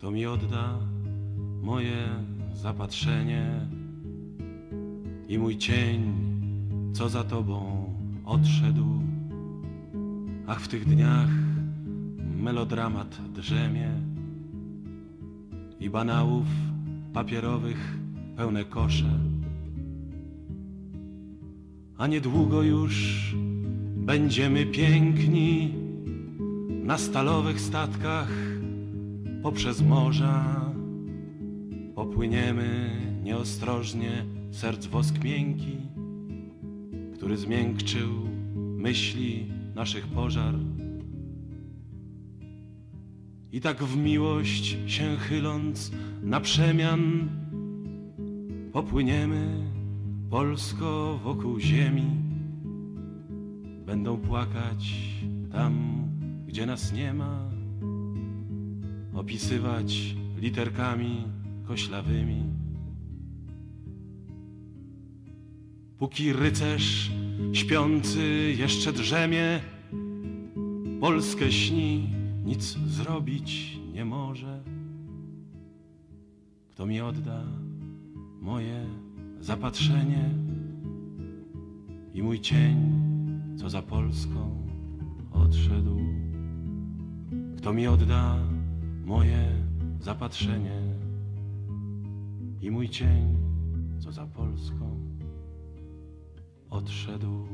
Kto mi odda moje zapatrzenie i mój cień, co za tobą odszedł? Ach, w tych dniach melodramat drzemie i banałów papierowych pełne kosze. A niedługo już będziemy piękni na stalowych statkach poprzez morza. Popłyniemy nieostrożnie serc wosk miękki, który zmiękczył myśli naszych pożar. I tak w miłość się chyląc na przemian popłyniemy Polsko wokół ziemi. Będą płakać tam, gdzie nas nie ma, opisywać literkami koślawymi. Póki rycerz śpiący jeszcze drzemie, Polskę śni, nic zrobić nie może. Kto mi odda moje zapatrzenie i mój cień, co za Polską odszedł? Kto mi odda moje zapatrzenie i mój cień, co za Polską odszedł?